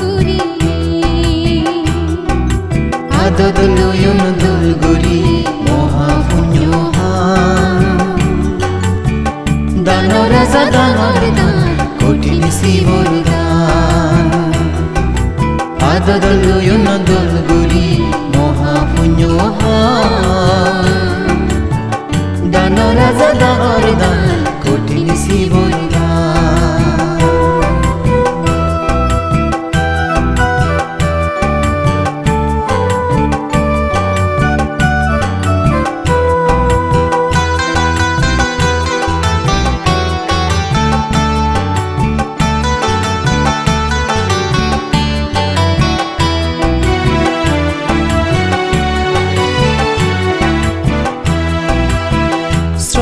করিনি আদত লয়ন দুল গুৰি মহাপুণ্যহান। দানৰ ৰাজা দানৰ দান কঠিন দান। هذا ظل ينضل غريب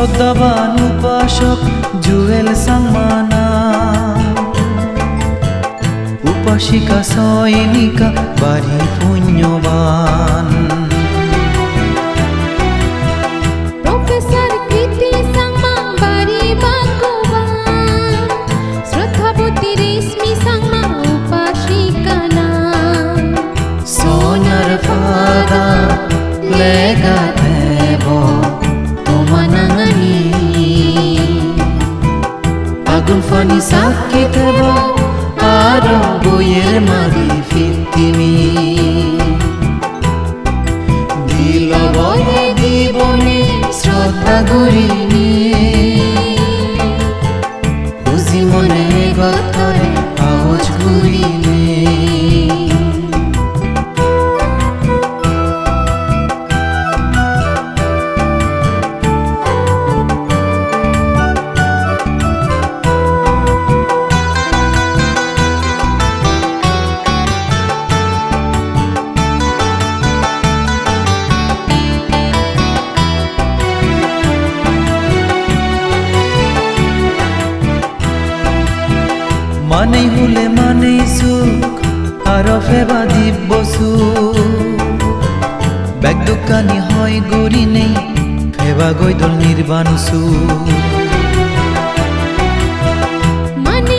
শ্রদ্ধাবান উপাসক জুয়েল সাংমানা উপাসিকা সৈনিকা বাড়ি পুণ্যবান। প্রফেসর আগুন ফানি সাক্ষী দেব, আর বইয়ের মারি ফিরতিমি দিল বয়ে জীবনে শ্রদ্ধা গুরিনি বুঝি মনে গতরে আওয়াজ গুরিনে হলে মানেই সুখ আর ফেবা দিব্য ব্যাগ দোকানি হয় গড়ি নেই ফেবা গৈদল নির্বাণ সুখ। মানে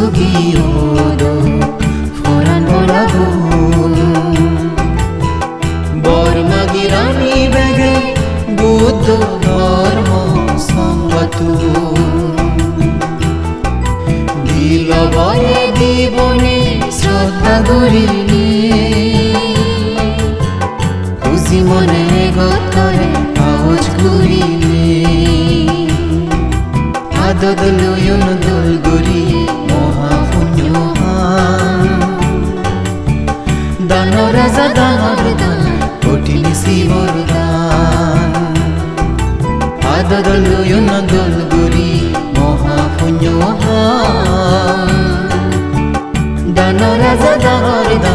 সুগিয়োদ ফরান লাগুন বর্মাগি রানী বেগে বুদ্ধ ধর্ম সংগতুন দিল বয়ে জীবনে শ্রদ্ধা গুরিনি ಅದರಲ್ಲೂ ಇನ್ನೊಂದೊಂದು ಗುರಿ ಮೋಹ ಪುಣ್ಯ ಮೋಹ ಧನರಜ ದಹರಿದ